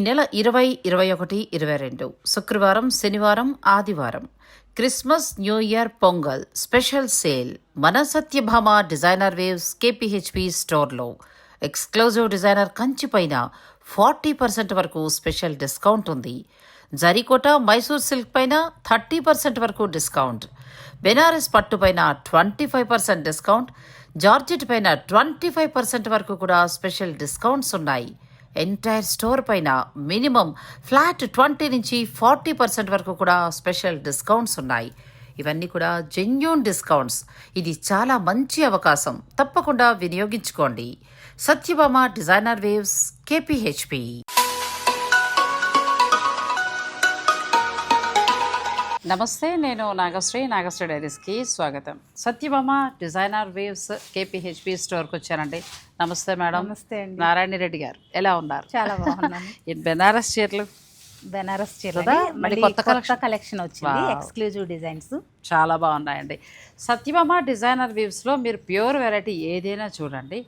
నెల ఇరవై ఇరవై ఒకటి ఇరవై రెండు. శుక్రవారం శనివారం ఆదివారం. Christmas new year Pongal. Special sale. మన సత్యభామ డిజైనర్ వేవ్స్ కేపీహెచ్పి స్టోర్లో. ఎక్స్క్లూజివ్ డిజైనర్ కంచి పైన ఫార్టీ పర్సెంట్ వరకు స్పెషల్ డిస్కౌంట్ ఉంది. జరీకోట మైసూర్ సిల్క్ పైన థర్టీ పర్సెంట్ వరకు డిస్కౌంట్. బెనారస్ పట్టు పైన twenty five percent discount. Georgette పైన ట్వంటీ ఫైవ్ పర్సెంట్ వరకు కూడా స్పెషల్ డిస్కౌంట్స్ ఉన్నాయి. ఎంటైర్ స్టోర్ పైన మినిమం ఫ్లాట్ ట్వంటీ నుంచి ఫార్టీ పర్సెంట్ వరకు కూడా స్పెషల్ డిస్కౌంట్స్ ఉన్నాయి. ఇవన్నీ కూడా జెన్యూన్ డిస్కౌంట్స్ ఇది చాలా మంచి అవకాశం. తప్పకుండా వినియోగించుకోండి. Satyabhama designer weaves KPHB. నమస్తే నేను నాగశ్రీ నాగశ్రీ డైరీస్కి స్వాగతం. సత్యభామ డిజైనర్ వేవ్స్ కేపీహెచ్పి స్టోర్కి వచ్చానండి. నమస్తే మేడం. నమస్తే అండి. నారాయణ రెడ్డి గారు ఎలా ఉన్నారు? చాలా బాగున్నాను బెనారస్ చీరలు? బెనారస్ చీరలు? మళ్ళీ కొత్త కొత్త. కలెక్షన్. వచ్చింది. Exclusive designs. చాలా బాగున్నాయండి. సత్యభామ డిజైనర్ వీవ్స్లో మీరు ప్యూర్ వెరైటీ ఏదైనా చూడండి.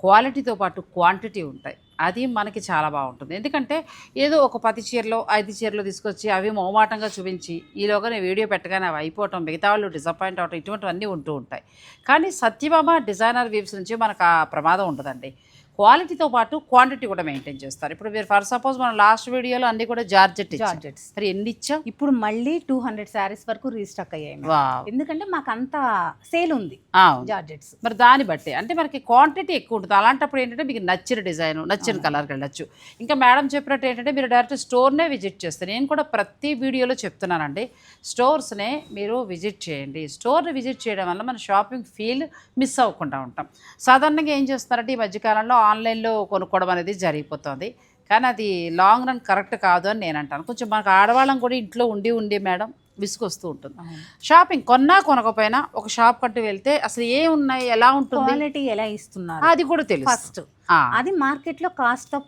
క్వాలిటీతో పాటు క్వాంటిటీ ఉంటాయి. అది మనకి చాలా బాగుంటుంది. ఎందుకంటే ఏదో ఒక పది చీరలో ఐదు చీరలు తీసుకొచ్చి అవి మోమాటంగా చూపించి ఈలోగా నేను వీడియో పెట్టగానే అవి అయిపోవటం మిగతా వాళ్ళు డిసప్పాయింట్ అవటం ఇటువంటివన్నీ ఉంటూ ఉంటాయి. కానీ సత్యభామ డిజైనర్ వీవ్స్ నుంచి మనకు ఆ ప్రమాదం ఉండదండి. క్వాలిటీతో పాటు క్వాంటిటీ కూడా మెయింటైన్ చేస్తారు. ఇప్పుడు మీరు ఫర్ సపోజ్ మనం లాస్ట్ వీడియోలో అన్ని కూడా జార్జెట్ జార్జెట్స్. మరి ఎన్ని ఇచ్చాం ఇప్పుడు మళ్ళీ టూ హండ్రెడ్ శారీస్ వరకు రీస్టాక్ అయ్యాయి. ఎందుకంటే మాకు అంత సేల్ ఉంది. జార్జెట్స్. మరి దాన్ని బట్టి అంటే మనకి క్వాంటిటీ ఎక్కువ ఉంటుంది. అలాంటప్పుడు ఏంటంటే మీకు నచ్చిన డిజైన్ నచ్చిన కలర్కి వెళ్ళచ్చు. ఇంకా మేడం చెప్పినట్టు ఏంటంటే మీరు డైరెక్ట్ స్టోర్నే విజిట్ చేస్తారు. నేను కూడా ప్రతి వీడియోలో చెప్తున్నానండి స్టోర్స్నే మీరు విజిట్ చేయండి. స్టోర్ని విజిట్ చేయడం వల్ల మన షాపింగ్ ఫీల్ మిస్ అవ్వకుండా ఉంటాం. సాధారణంగా ఏం చేస్తారంటే ఈ మధ్యకాలంలో ఆన్లైన్లో కొనుక్కోవడం అనేది జరిగిపోతుంది. కానీ అది లాంగ్ రన్ కరెక్ట్ కాదు అని నేను అంటాను. కొంచెం మనకు ఆడవాళ్ళం కూడా ఇంట్లో ఉండి ఉండి మేడం విసుకొస్తూ ఉంటుంది. షాపింగ్ కొన్నా కొనకపోయినా ఒక షాప్ కంటూ వెళ్తే అసలు ఏ ఉన్నాయి ఎలా ఉంటుంది? క్వాలిటీ ఎలా ఇస్తున్నారు? అది కూడా తెలుసు. ఫస్ట్ అది మార్కెట్లో కాస్ట్తో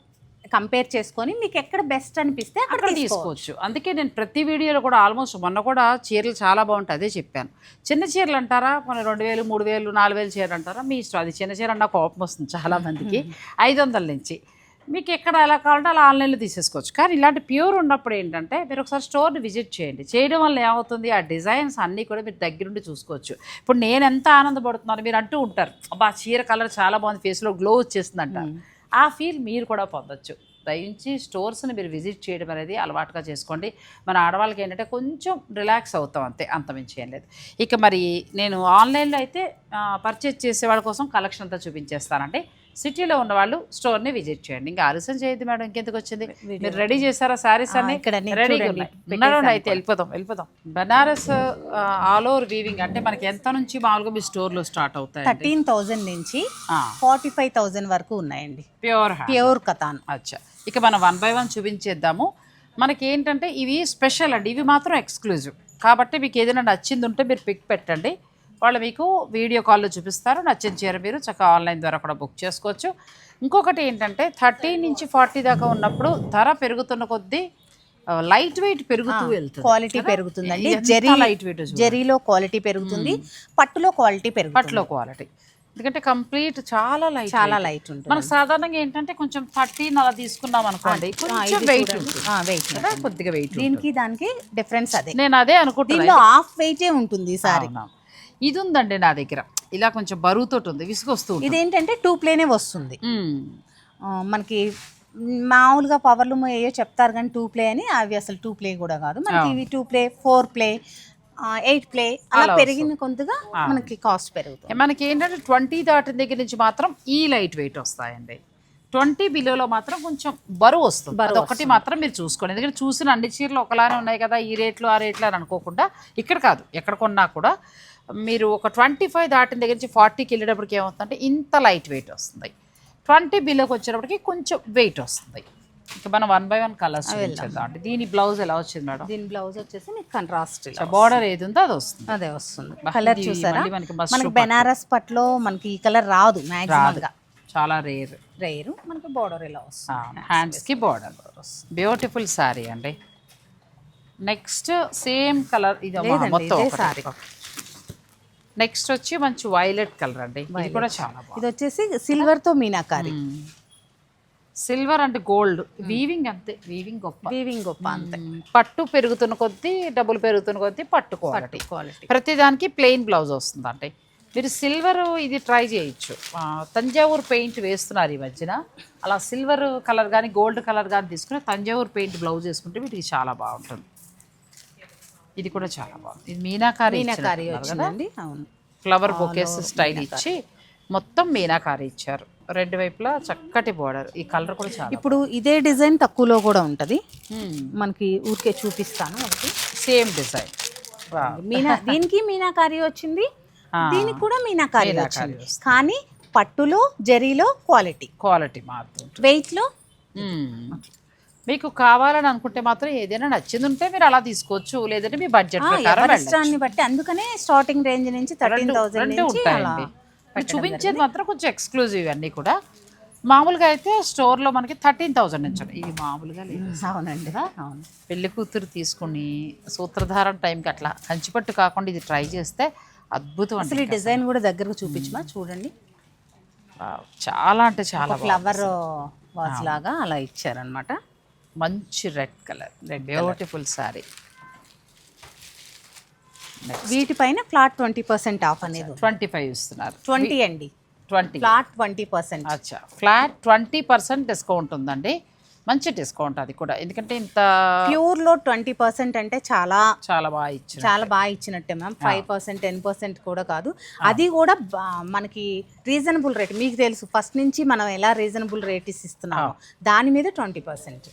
కంపేర్ చేసుకొని మీకు ఎక్కడ బెస్ట్ అనిపిస్తే అక్కడ తీసుకోవచ్చు. అందుకే నేను ప్రతి వీడియోలో కూడా ఆల్మోస్ట్ మొన్న కూడా చీరలు చాలా బాగుంటాయి అదే చెప్పాను. చిన్న చీరలు అంటారా? మన రెండు వేలు మూడు వేలు నాలుగు వేలు చీర అంటారా? మీ ఇష్టం. అది చిన్న చీర అన్న కోపం వస్తుంది చాలా మందికి. ఐదు వందల నుంచి. మీకు ఎక్కడ ఎలా కావాలంటే అలా ఆన్లైన్లో తీసేసుకోవచ్చు. కానీ ఇలాంటి ప్యూర్ ఉన్నప్పుడు ఏంటంటే మీరు ఒకసారి స్టోర్ని విజిట్ చేయండి. చేయడం వల్ల ఏమవుతుంది? ఆ డిజైన్స్ అన్నీ కూడా మీరు దగ్గరుండి చూసుకోవచ్చు. ఇప్పుడు నేను ఎంత ఆనందపడుతున్నాను మీరు అంటూ ఉంటారు. అబ్బా ఆ చీర కలర్ చాలా బాగుంది ఫేస్లో గ్లో వచ్చేస్తుంది అంటారు ఆ ఫీల్ మీరు కూడా పొందొచ్చు. దయించి స్టోర్స్ని మీరు విజిట్ చేయడం అనేది అలవాటుగా చేసుకోండి. మన ఆడవాళ్ళకి ఏంటంటే కొంచెం రిలాక్స్ అవుతాం అంతే అంతమించి ఏం లేదు. ఇక మరి నేను ఆన్లైన్లో అయితే పర్చేజ్ చేసే వాళ్ళ కోసం కలెక్షన్ అంతా చూపించేస్తానండి. సిటీలో ఉన్న వాళ్ళు స్టోర్ని విజిట్ చేయండి. ఇంకా ఆలస్యం చేయొద్దు మేడం ఇంకెందుకు వచ్చింది? మీరు రెడీ చేశారా శారీస్ ఆ, అన్ని రెడీగా చూడండి, ఉన్నాయి. అయితే. వెళ్ళిపోదాం వెళ్ళిపోదాం. బనారస్ ఆల్ ఓవర్ వీవింగ్ అంటే మనకి ఎంత నుంచి మామూలుగా మీ స్టోర్లో స్టార్ట్ అవుతాయి థర్టీన్ థౌజండ్ నుంచి ఫార్టీ ఫైవ్ థౌజండ్ వరకు ఉన్నాయండి. Pure pure katan. అచ్చా. ఇక మనం వన్ బై వన్ చూపించేద్దాము. మనకి ఏంటంటే ఇవి స్పెషల్ అండి. ఇవి మాత్రం ఎక్స్క్లూజివ్. కాబట్టి మీకు ఏదైనా నచ్చింది ఉంటే మీరు పిక్ పెట్టండి. వాళ్ళు మీకు వీడియో కాల్లో చూపిస్తారు. నచ్చిన చీర మీరు చక్కగా ఆన్లైన్ ద్వారా కూడా బుక్ చేసుకోవచ్చు. ఇంకొకటి ఏంటంటే థర్టీ నుంచి ఫార్టీ దాకా ఉన్నప్పుడు ధర పెరుగుతున్న కొద్దీ లైట్ వెయిట్ పెరుగుతూ వెళ్తుంది. క్వాలిటీ పెరుగుతుందండి. జరీ లైట్ వెయిట్ జరీలో క్వాలిటీ పెరుగుతుంది. పట్టులో క్వాలిటీ పెరుగుతుంది. పట్లో క్వాలిటీ. ఎందుకంటే కంప్లీట్ చాలా లైట్ చాలా లైట్ ఉంటుంది మనకు సాధారణంగా ఏంటంటే కొంచెం థర్టీన్ అలా తీసుకున్నాం అనుకోండి కొంచెం వెయిట్ వెయిట్ కదా? కొద్దిగా వెయిట్ దీనికి దానికి డిఫరెన్స్ అదే. నేను అదే అనుకుంటున్నాను హాఫ్ వెయిటే ఉంటుంది సారీ. ఇది ఉందండి నా దగ్గర. ఇలా కొంచెం బరువుతో ఉంది విసుగొస్తూ ఉంటుంది. ఇదేంటంటే టూ ప్లేనే వస్తుంది. మనకి మామూలుగా పవర్లు ఏయో చెప్తారు కానీ టూ ప్లే అని అవి అసలు టూ ప్లే కూడా కాదు. మనకి ఇవి two ply four ply eight ply అలా పెరిగిన కొంతగా మనకి కాస్ట్ పెరుగుతుంది. మనకి ఏంటంటే ట్వంటీ దాటిన దగ్గర నుంచి మాత్రం ఈ లైట్ వెయిట్ వస్తాయండి. ట్వంటీ బిలోలో మాత్రం కొంచెం బరువు వస్తుంది. బరువు ఒకటి మాత్రం మీరు చూసుకోండి. ఎందుకంటే చూసిన అన్ని చీరలు ఒకలానే ఉన్నాయి కదా ఈ రేట్లు ఆ రేట్లు అని అనుకోకుండా ఇక్కడ కాదు ఎక్కడ కొన్నా కూడా మీరు ఒక ట్వంటీ ఫైవ్ దాటిన దగ్గర నుంచి ఫార్టీకి వెళ్ళేటప్పటికి ఏమవుతుందంటే ఇంత లైట్ వెయిట్ వస్తుంది. ట్వంటీ బిలోకి వచ్చేటప్పటికి కొంచెం వెయిట్ వస్తుంది. ఇక మనం వన్ బై వన్ కలర్స్ చూపించేద్దాం అండి. దీని బ్లౌజ్ ఎలా వచ్చింది మేడం? దీని బ్లౌజ్ వచ్చేసి మీకు కంట్రాస్ట్ బార్డర్ ఏది ఉందో అది వస్తుంది. అదే వస్తుంది. కలర్ చూసారా? మనకి బెనారస్ పట్లో మనకి ఈ కలర్ రాదు చాలా రేర్ రేరు మనకి బార్డర్ ఇలా వస్తుంది. హ్యాండ్స్కి బార్డర్ బ్యూటిఫుల్ శారీ అండి. నెక్స్ట్ సేమ్ కలర్ ఇది మొత్తం saree. నెక్స్ట్ వచ్చి మంచి వైలెట్ కలర్ అండి. ఇది కూడా చాలా ఇది వచ్చేసి సిల్వర్తో మీనాకారి. సిల్వర్ అండ్ గోల్డ్ వీవింగ్ అంతే. వీవింగ్ గొప్ప. వీవింగ్ గొప్ప అంతే. పట్టు పెరుగుతున్న కొద్దీ డబ్బులు పెరుగుతున్న కొద్దీ పట్టు క్వాలిటీ క్వాలిటీ ప్రతిదానికి ప్లెయిన్ బ్లౌజ్ వస్తుంది అంటే మీరు సిల్వర్ ఇది ట్రై చేయొచ్చు. తంజావూరు పెయింట్ వేస్తున్నారు ఈ మధ్యన. అలా సిల్వర్ కలర్ కానీ గోల్డ్ కలర్ కానీ తీసుకుని తంజావూరు పెయింట్ బ్లౌజ్ వేసుకుంటే వీటికి చాలా బాగుంటుంది. ఇది కూడా చాలా బాగుంది. ఇది మీనాకారి వచ్చిందండి. అవును. ఫ్లవర్ బొకేస్ స్టైల్ ఇచ్చి మొత్తం మీనాకారి ఇచ్చారు. రెండు వైపులా చక్కటి బోర్డర్ ఈ కలర్ కూడా చాలా ఇప్పుడు ఇదే డిజైన్ తక్కువలో కూడా ఉంటది. మనకి ఊరికే చూపిస్తాను సేమ్ డిజైన్ మీనా దీనికి మీనాకారి వచ్చింది. దీనికి కూడా మీనాకారి వచ్చింది. కానీ పట్టులో జరీలో క్వాలిటీ క్వాలిటీ మారుతుంది వెయిట్లో? మ్మ్. మీకు కావాలని అనుకుంటే మాత్రం ఏదైనా నచ్చింది ఉంటే మీరు అలా తీసుకోవచ్చు లేదంటే మీ బడ్జెట్ ప్రకారం బట్టి. అందుకనే స్టార్టింగ్ రేంజ్ నుంచి థర్టీన్ థౌసండ్ ఉంటాయండి. చూపించేది మాత్రం కొంచెం ఎక్స్క్లూజివ్ అన్నీ కూడా. మామూలుగా అయితే స్టోర్లో మనకి థర్టీన్ థౌసండ్ నుంచి. ఇవి మామూలుగా లేదు. అవునండి. అవును. పెళ్ళి కూతురు తీసుకుని సూత్రధారం టైంకి అట్లా కంచిపట్టు కాకుండా ఇది ట్రై చేస్తే అద్భుతం అసలు ఈ డిజైన్ కూడా దగ్గరకు చూపించమా? చూడండి. చాలా అంటే చాలా. ఫ్లవర్ వాజ్ లాగా అలా ఇచ్చారనమాట మంచి రెడ్ కలర్ బ్యూటిఫుల్ సారీ వీటిపైన ఫ్లాట్ ట్వంటీ పర్సెంట్ ఆఫ్ అనేది ట్వంటీ ఫైవ్ ఇస్తున్నారు. ట్వంటీ అండి. ట్వంటీ ఫ్లాట్ ట్వంటీ పర్సెంట్ అచ్చా ఫ్లాట్ ట్వంటీ పర్సెంట్ డిస్కౌంట్ ఉందండి. మంచి డిస్కౌంట్ అది కూడా. ఎందుకంటే ఇంత ప్యూర్లో ట్వంటీ పర్సెంట్ అంటే చాలా చాలా బాగా ఇచ్చిన చాలా బాగా ఇచ్చినట్టే ma'am five percent ten percent కూడా కాదు. అది కూడా మనకి రీజనబుల్ రేట్ మీకు తెలుసు ఫస్ట్ నుంచి మనం ఎలా రీజనబుల్ రేట్ ఇస్తున్నామో. దాని మీద ట్వంటీ పర్సెంట్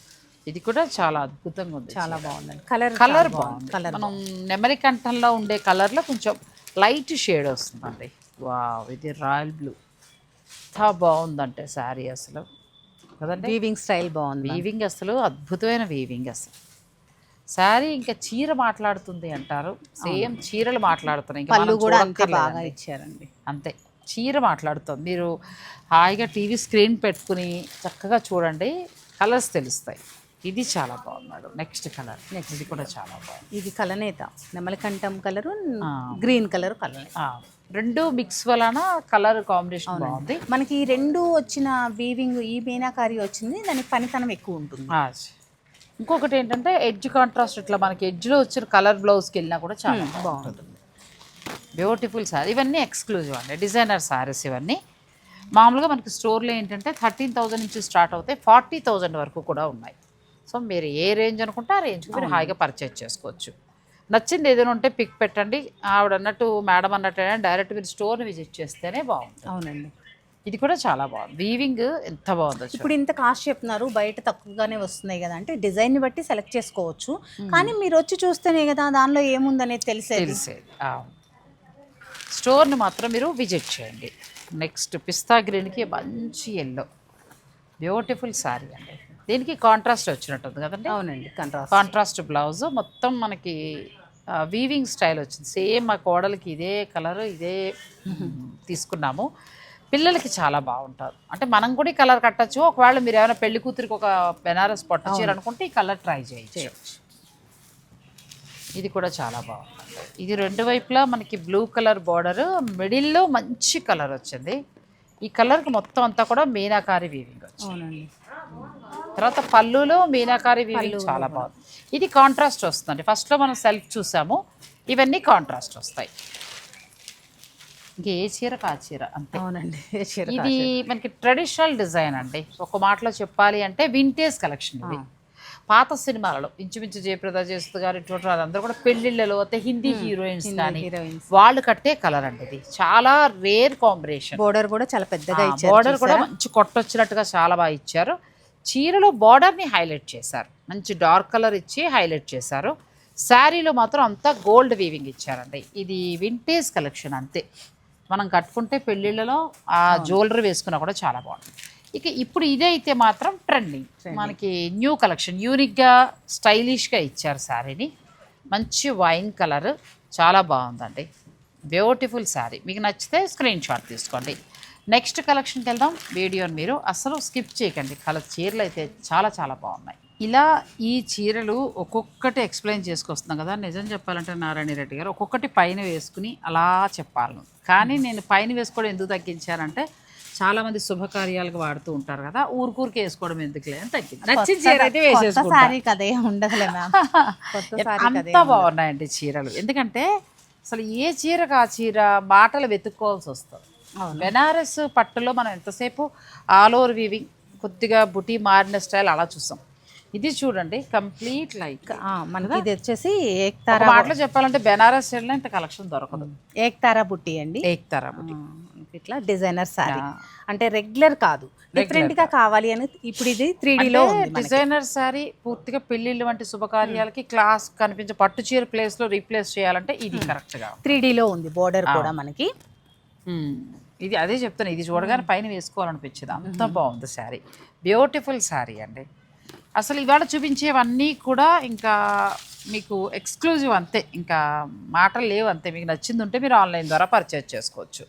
ఇది కూడా చాలా అద్భుతంగా ఉంది చాలా బాగుందండి. కలర్ కలర్ బాగుంది. కలర్ మనం నెమరి కంఠంలో ఉండే కలర్లో కొంచెం లైట్ షేడ్ వస్తుందండి. వావ్ ఇది రాయల్ బ్లూ ఎంత బాగుందంటే శారీ అసలు. కదండి? వీవింగ్ స్టైల్ బాగుంది. వీవింగ్ అసలు అద్భుతమైన వీవింగ్ అసలు. శారీ ఇంకా చీర మాట్లాడుతుంది అంటారు. సేమ్ చీరలు మాట్లాడుతున్నాయి. ఇంకా పళ్ళు కూడా అంతే బాగా. ఇచ్చారండి. అంతే. చీర మాట్లాడుతుంది. మీరు హాయిగా టీవీ స్క్రీన్ పెట్టుకుని చక్కగా చూడండి. కలర్స్ తెలుస్తాయి. ఇది చాలా బాగున్నాడు నెక్స్ట్ కలర్ నెక్స్ట్ ఇది కూడా చాలా బాగుంది. ఇది కలనేత. నెమలికంఠం కలరు గ్రీన్ కలర్ ఆ, రెండు మిక్స్ వలన కలర్ కాంబినేషన్ బాగుంది. మనకి ఈ రెండు వచ్చిన వీవింగ్ ఈ మీనాకారి వచ్చింది దానికి పనితనం ఎక్కువ ఉంటుంది. ఇంకొకటి ఏంటంటే ఎడ్జ్ కాంట్రాస్ట్ ఇట్లా మనకి ఎడ్జ్లో వచ్చిన కలర్ బ్లౌజ్కి వెళ్ళినా కూడా చాలా బాగుంటుంది. బ్యూటిఫుల్ సారీ ఇవన్నీ ఎక్స్క్లూజివ్ అండి. డిజైనర్ సారీస్ ఇవన్నీ. మామూలుగా మనకి స్టోర్లో ఏంటంటే థర్టీన్ థౌజండ్ నుంచి స్టార్ట్ అవుతాయి. ఫార్టీ థౌజండ్ వరకు కూడా ఉన్నాయి. సో మీరు ఏ రేంజ్ అనుకుంటే ఆ రేంజ్కి మీరు హాయిగా పర్చేజ్ చేసుకోవచ్చు. నచ్చింది ఏదైనా ఉంటే పిక్ పెట్టండి. ఆవిడ అన్నట్టు మేడం అన్నట్టు డైరెక్ట్ మీరు స్టోర్ని విజిట్ చేస్తేనే బాగుంటుంది. అవునండి. ఇది కూడా చాలా బాగుంది. వీవింగ్ ఎంత బాగుందో. ఇప్పుడు ఇంత కాస్ట్ చెప్తున్నారు. బయట తక్కువగానే వస్తున్నాయి కదా. అంటే డిజైన్ బట్టి సెలెక్ట్ చేసుకోవచ్చు. కానీ మీరు వచ్చి చూస్తేనే కదా దానిలో ఏముందనేది తెలిసేది. తెలిసేది. స్టోర్ని మాత్రం మీరు విజిట్ చేయండి. నెక్స్ట్ పిస్తా గ్రీన్కి మంచి ఎల్లో బ్యూటిఫుల్ శారీ అండి. దీనికి కాంట్రాస్ట్ వచ్చినట్టుంది కదండి? అవునండి కంట్రాస్ట్ కాంట్రాస్ట్ బ్లౌజ్ మొత్తం మనకి వీవింగ్ స్టైల్ వచ్చింది. సేమ్ మా కోడలికి ఇదే కలర్ ఇదే తీసుకున్నాము. పిల్లలకి చాలా బాగుంటుంది. అంటే మనం కూడా ఈ కలర్ కట్టచ్చు. ఒకవేళ మీరు ఏమైనా పెళ్ళి కూతురికి ఒక బెనారస్ పట్టు చీర అనుకుంటే ఈ కలర్ ట్రై చేయొచ్చు. ఇది కూడా చాలా బాగుంది ఇది రెండు వైపులా మనకి బ్లూ కలర్ బార్డర్ మిడిల్లో మంచి కలర్ వచ్చింది. ఈ కలర్కి మొత్తం అంతా కూడా మీనాకారి వీవింగ్ వచ్చింది. అవునండి. తర్వాత పళ్ళులో మీనాకారి వీవింగ్ చాలా బాగుంది. ఇది కాంట్రాస్ట్ వస్తుందండి ఫస్ట్లో మనం సెల్ఫ్ చూసాము. ఇవన్నీ కాంట్రాస్ట్ వస్తాయి. ఇంక ఏ చీర కా చీర అంతే. అవునండి చీర ఇది మనకి ట్రెడిషనల్ డిజైన్ అండి. ఒక మాటలో చెప్పాలి అంటే వింటేజ్ కలెక్షన్ ఇది. పాత సినిమాలలో ఇంచుమించు జయప్రద చేస్తూ గారు ఇటువంటి వాళ్ళందరూ కూడా పెళ్ళిళ్ళలో అయితే హిందీ హీరోయిన్స్ కానీ హీరోయిన్స్. వాళ్ళు కట్టే కలర్ అండి ఇది. చాలా రేర్ కాంబినేషన్. బోర్డర్ కూడా చాలా పెద్దగా ఇచ్చారు బార్డర్ కూడా మంచి కొట్టొచ్చినట్టుగా చాలా బాగా ఇచ్చారు. చీరలో బార్డర్ని హైలైట్ చేశారు. మంచి డార్క్ కలర్ ఇచ్చి హైలైట్ చేశారు. శారీలో మాత్రం అంతా గోల్డ్ వీవింగ్ ఇచ్చారండి. ఇది వింటేజ్ కలెక్షన్ అంతే. మనం కట్టుకుంటే పెళ్ళిళ్ళలో ఆ జ్యువెలరీ వేసుకున్నా కూడా చాలా బాగుంటుంది. ఇక ఇప్పుడు ఇదే అయితే మాత్రం ట్రెండింగ్ మనకి న్యూ కలెక్షన్ యూనిక్గా స్టైలిష్గా ఇచ్చారు శారీని. మంచి వైన్ కలర్ చాలా బాగుందండి. బ్యూటిఫుల్ శారీ మీకు నచ్చితే స్క్రీన్ షాట్ తీసుకోండి. నెక్స్ట్ కలెక్షన్కి వెళ్దాం. వీడియోని మీరు అసలు స్కిప్ చేయకండి. కలర్ చీరలు అయితే చాలా చాలా బాగున్నాయి. ఇలా ఈ చీరలు ఒక్కొక్కటి ఎక్స్ప్లెయిన్ చేసుకొస్తున్నాం కదా. నిజం చెప్పాలంటే నారాయణ రెడ్డి గారు ఒక్కొక్కటి పైన వేసుకుని అలా చెప్పాలను. కానీ నేను పైన వేసుకోవడం ఎందుకు తగ్గించానంటే చాలా మంది శుభకార్యాలకు వాడుతూ ఉంటారు కదా ఊరికూరికి వేసుకోవడం ఎందుకులే అని తగ్గింది. నచ్చిన చీర అయితే వేసేసుకుంటా. సారీ కదే ఉండదులే మ్యామ్. కొత్త సారీ కదే అంత బాగున్నాయండి చీరలు. ఎందుకంటే అసలు ఏ చీరకు ఆ చీర మాటలు వెతుక్కోవాల్సి వస్తుంది. బెనారస్ పట్టులో మనం ఎంతసేపు ఆల్ ఓవర్ వీవింగ్ కొద్దిగా బుటీ మారిన స్టైల్ అలా చూసాం. ఇది చూడండి కంప్లీట్ లైక్ మనకి ఇది వచ్చేసి ఏక్తారా మాటలో చెప్పాలంటే బెనారస్ స్టైల్లో ఇంత కలెక్షన్ దొరకదు. ఏక్తారా బుట్టి అండి. ఏక్తారా బుటీ. ఆ, ఇట్లా డిజైనర్ సారీ. అంటే రెగ్యులర్ కాదు. డిఫరెంట్గా కావాలి అని ఇప్పుడు ఇది త్రీ లో. డిజైనర్ సారీ పూర్తిగా పెళ్ళిళ్ళు వంటి శుభకార్యాలకి క్లాస్ కనిపించే పట్టు చీర ప్లేస్లో రీప్లేస్ చేయాలంటే ఇది కరెక్ట్గా. త్రీ లో ఉంది బోర్డర్ కూడా మనకి. మ్మ్. ఇది అదే చెప్తాను ఇది చూడగానే పైన వేసుకోవాలనిపించింది. అంత బాగుంది శారీ బ్యూటిఫుల్ శారీ అండి. అసలు ఇవాళ చూపించేవన్నీ కూడా ఇంకా మీకు ఎక్స్క్లూజివ్ అంతే. ఇంకా మాటలు లేవు అంతే. మీకు నచ్చింది ఉంటే మీరు ఆన్లైన్ ద్వారా పర్చేజ్ చేసుకోవచ్చు.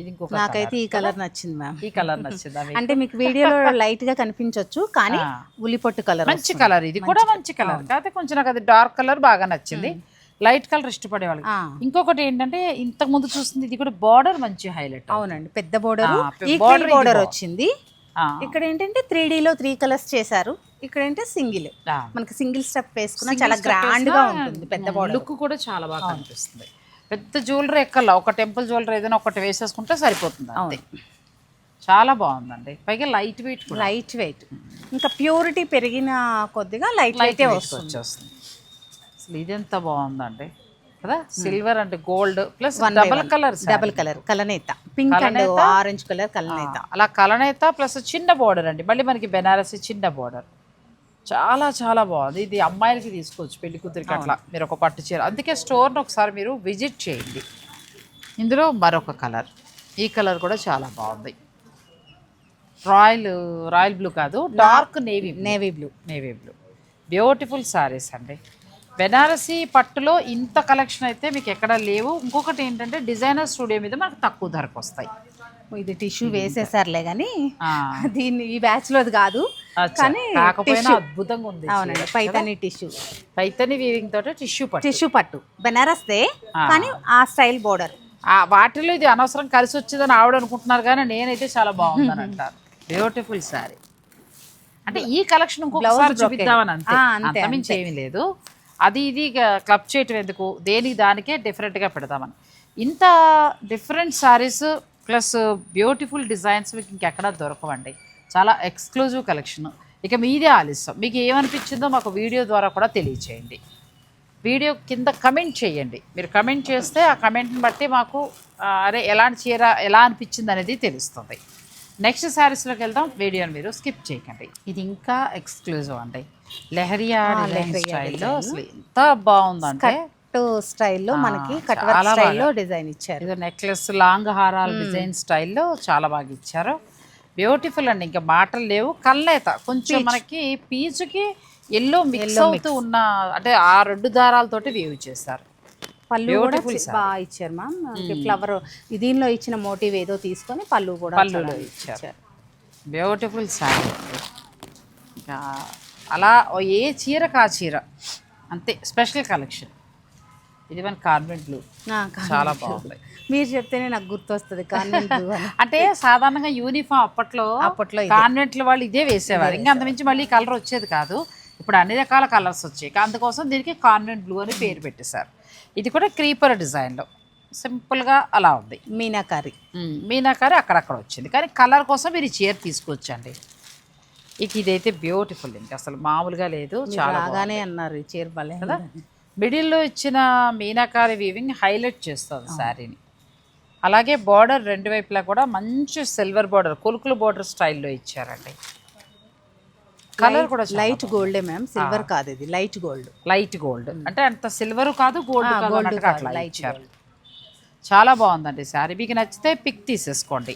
ఇది ఇంకొక నాకైతే ఈ కలర్. నచ్చింది మ్యామ్. ఈ కలర్ నచ్చిందా? అంటే మీకు వీడియోలో లైట్గా కనిపించొచ్చు కానీ. ఉల్లిపొట్టు కలర్ మంచి కలర్ ఇది కూడా మంచి కలర్. కాకపోతే కొంచెం నాకు అది డార్క్ కలర్ బాగా నచ్చింది. లైట్ కలర్ ఇష్టపడే వాళ్ళకి. ఇంకొకటి ఏంటంటే ఇంతకు ముందు చూస్తుంది ఇది కూడా బార్డర్ మంచి హైలైట్ అవునండి పెద్ద బోర్డర్. బోర్డర్. వచ్చింది. ఇక్కడ ఏంటంటే త్రీ లో త్రీ కలర్స్ చేశారు. ఇక్కడ ఏంటంటే సింగిల్. మనకి సింగిల్ స్టెప్ వేసుకున్నా చాలా గ్రాండ్గా ఉంటుంది పెద్ద బోర్డర్. లుక్ కూడా చాలా బాగా కనిపిస్తుంది. పెద్ద జ్యువెలరీ ఎక్కల ఒక టెంపుల్ జ్యువెలరీ ఏదైనా ఒకటి వేసేసుకుంటే సరిపోతుంది అంతే. చాలా బాగుందండి. పైగా లైట్ వెయిట్ లైట్ వెయిట్. ఇంకా ప్యూరిటీ పెరిగిన కొద్దిగా లైట్ లైట్ వచ్చేస్తుంది. అసలు ఇది ఎంత బాగుందండి. కదా? సిల్వర్ అంటే gold plus double colour double colour. కలనేత. Pink and orange colour కలనేత. అలా కలనేత ప్లస్ చిన్న బోర్డర్ అండి. మళ్ళీ మనకి బెనారసి చిన్న బోర్డర్ చాలా చాలా బాగుంది. ఇది అమ్మాయిలకి తీసుకోవచ్చు పెళ్ళి కూతురికి అట్లా. మీరు ఒక పట్టు చీర. అందుకే స్టోర్ని ఒకసారి మీరు విజిట్ చేయండి. ఇందులో మరొక కలర్. ఈ కలర్ కూడా చాలా బాగుంది. రాయల్ రాయల్ బ్లూ కాదు dark navy navy blue. Navy blue. Beautiful saris అండి. బెనారసి పట్టులో ఇంత కలెక్షన్ అయితే మీకు ఎక్కడ లేవు. ఇంకొకటి ఏంటంటే డిజైనర్ స్టూడియో మీద మనకు తక్కువ ధరకు వస్తాయి. ఇది టిష్యూ వేసేసారులే కానీ దీన్ని ఈ బ్యాచ్ లోది కాదు. కానీ కాకపోయినా అద్భుతంగా ఉంది అవునండి పైతాని టిష్యూ. పైతని వీవింగ్ తోటి టిష్యూ పట్టు. టిష్యూ పట్టు. బెనారస్ దే కానీ ఆ స్టైల్ బోర్డర్. ఆ వాటిలో ఇది అనవసరం కలిసి వచ్చిందని ఆవిడ అనుకుంటున్నారు కానీ నేనైతే చాలా బాగుందని అంటారు. బ్యూటిఫుల్ సారీ అంటే ఈ కలెక్షన్ ఇంకొకసారి చూపిద్దామని అంతే. ఆ, అంతే, అంతమించి ఏమీ లేదు. అది ఇది క్లబ్ చేయటం ఎందుకు? దేనికి దానికే డిఫరెంట్గా పెడదామని. ఇంత different saris plus beautiful designs మీకు ఇంకెక్కడా దొరకవండి. చాలా ఎక్స్క్లూజివ్ కలెక్షన్. ఇక మీదే ఆలస్యం. మీకు ఏమనిపించిందో మాకు వీడియో ద్వారా కూడా తెలియచేయండి. వీడియో కింద కమెంట్ చేయండి. మీరు కమెంట్ చేస్తే ఆ కమెంట్ని బట్టి మాకు అరే ఎలాంటి చీర ఎలా అనిపించింది అనేది తెలుస్తుంది. నెక్స్ట్ శారీస్లోకి వెళ్దాం. వీడియోని మీరు స్కిప్ చేయకండి. ఇది ఇంకా ఎక్స్క్లూజివ్ అండి. లెహరియా స్టైల్లో అసలు ఎంత బాగుందంటే కట్ స్టైల్లో మనకి కట్ చాలా వర్క్ స్టైల్లో డిజైన్ ఇచ్చారు. ఏదో నెక్లెస్ లాంగ్ హారాల డిజైన్ స్టైల్లో చాలా బాగా ఇచ్చారు. బ్యూటిఫుల్ అండి. ఇంకా మాటలు లేవు. కల్లేత కొంచెం మనకి పీచుకి ఎల్లో మిక్స్ అవుతూ ఉన్న అంటే ఆ రెండు దారాలతోటి వేవ్ చేశారు పళ్ళు కూడా బాగా ఇచ్చారు మ్యామ్ ఫ్లవర్ దీనిలో ఇచ్చిన మోటివ్ ఏదో తీసుకొని పళ్ళు కూడా పళ్ళులో ఇచ్చారు. బ్యూటిఫుల్ శారీ అలా ఏ చీరకు ఆ చీర. అంతే. స్పెషల్ కలెక్షన్ ఇది మన కార్బెట్ బ్లూ ఆ, కా- చాలా బాగుంది మీరు చెప్తేనే నాకు గుర్తొస్తుంది కాన్వెంట్. అంటే సాధారణంగా యూనిఫామ్ అప్పట్లో అప్పట్లో కాన్వెంట్ల వాళ్ళు ఇదే వేసేవారు. ఇంకా అంతమించి మళ్ళీ కలర్ వచ్చేది కాదు. ఇప్పుడు అన్ని రకాల కలర్స్ వచ్చాయి. అందుకోసం దీనికి కాన్వెంట్ బ్లూ అని పేరు పెట్టేశారు. ఇది కూడా క్రీపర్ డిజైన్లో సింపుల్గా అలా ఉంది. మీనాకారి. మీనాకారి అక్కడక్కడ వచ్చింది. కానీ కలర్ కోసం మీరు చీర తీసుకొచ్చండి. ఇక ఇదైతే బ్యూటిఫుల్ ఇంకా. అసలు మామూలుగా లేదు. చాలా బాగానే అన్నారు ఈ చీర కదా? మిడిల్లో ఇచ్చిన మీనాకారి వీవింగ్ హైలైట్ చేస్తుంది శారీని. అలాగే బార్డర్ రెండు వైపులా కూడా మంచి సిల్వర్ బార్డర్ కులుకులు బార్డర్ స్టైల్లో ఇచ్చారండి. కలర్ కూడా లైట్ గోల్డే మ్యామ్ సిల్వర్ కాదు ఇది లైట్ గోల్డ్ లైట్ గోల్డ్ అంటే అంత సిల్వర్ కాదు గోల్డ్ అట్లా light ఇచ్చారు. చాలా బాగుందండి శారీ. మీకు నచ్చితే పిక్ తీసేసుకోండి.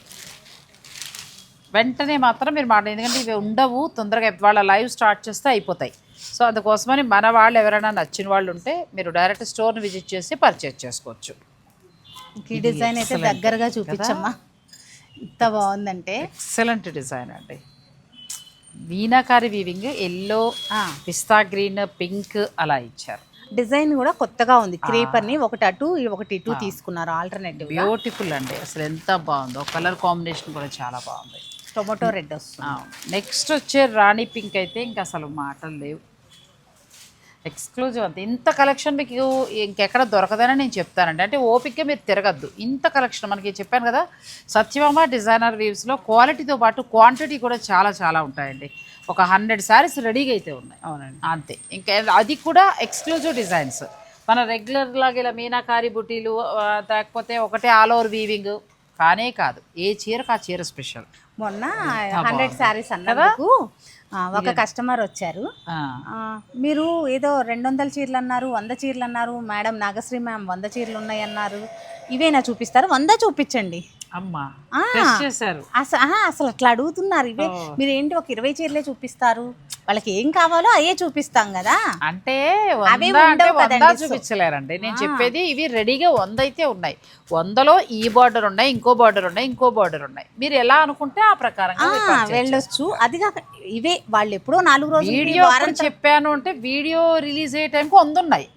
వెంటనే మాత్రం మీరు మాట ఎందుకంటే ఇవి ఉండవు తొందరగా వాళ్ళ లైవ్ స్టార్ట్ చేస్తే అయిపోతాయి. సో అందుకోసమని మన వాళ్ళు ఎవరైనా నచ్చిన వాళ్ళు ఉంటే మీరు డైరెక్ట్ స్టోర్ని విజిట్ చేసి పర్చేజ్ చేసుకోవచ్చు. ఈ డిజైన్ అయితే దగ్గరగా చూపించమ్మా. ఇంత బాగుందంటే. ఎక్సలెంట్ డిజైన్ అండి. వీణాకారి వీవింగ్ ఎల్లో ఆ, పిస్తా గ్రీన్ పింక్ అలా ఇచ్చారు. డిజైన్ కూడా కొత్తగా ఉంది. క్రేపర్ని ఒకటి అటు ఒకటి ఇటు తీసుకున్నారు ఆల్టర్నేటివ్ బ్యూటిఫుల్ అండి. అసలు ఎంత బాగుందో. కలర్ కాంబినేషన్ కూడా చాలా బాగుంది. టొమాటో రెడ్ వస్తుంది. నెక్స్ట్ వచ్చే రాణి పింక్ అయితే ఇంకా అసలు మాటలు లేవు. ఎక్స్క్లూజివ్ అంతే. ఇంత కలెక్షన్ మీకు ఇంకెక్కడ దొరకదని నేను చెప్తానండి. అంటే ఓపిక మీరు తిరగద్దు. ఇంత కలెక్షన్ మనకి చెప్పాను కదా సత్యభామ డిజైనర్ వీవ్స్లో క్వాలిటీతో పాటు క్వాంటిటీ కూడా చాలా చాలా ఉంటాయండి. ఒక హండ్రెడ్ శారీస్ రెడీగా అయితే ఉన్నాయి. అవునండి. అంతే. ఇంకా అది కూడా ఎక్స్క్లూజివ్ డిజైన్స్ మన రెగ్యులర్ లాగా ఇలా మీనాకారి బుటీలు లేకపోతే ఒకటే ఆల్ ఓవర్ వీవింగ్ కానే కాదు. ఏ చీరకు ఆ చీర స్పెషల్ మొన్న హండ్రెడ్ శారీస్ అన్నందుకు ఆ, ఒక కస్టమర్ వచ్చారు. మీరు ఏదో రెండు వందల చీరలు అన్నారు వంద చీరలు అన్నారు మేడం నాగశ్రీ మ్యామ్ వంద చీరలు ఉన్నాయి అన్నారు ఇవేనా చూపిస్తారు? వంద చూపించండి. చేశారు. అసలు అట్లా అడుగుతున్నారు ఇవే. మీరు ఏంటి ఒక ఇరవై చీరలే చూపిస్తారు? వాళ్ళకి ఏం కావాలో అయ్యే చూపిస్తాం కదా. అంటే. చూపించలేరండి. నేను చెప్పేది ఇవి రెడీగా వంద అయితే ఉన్నాయి. వందలో ఈ బార్డర్ ఉన్నాయి ఇంకో బార్డర్ ఉన్నాయి ఇంకో బార్డర్ ఉన్నాయి. మీరు ఎలా అనుకుంటే ఆ ప్రకారంగా చేసుకోండి. వెళ్ళొచ్చు. అది కాక ఇవే వాళ్ళు ఎప్పుడో నాలుగు రోజులు వీడియో చెప్పాను అంటే వీడియో రిలీజ్ అయ్యే టైంకి వంద ఉన్నాయి.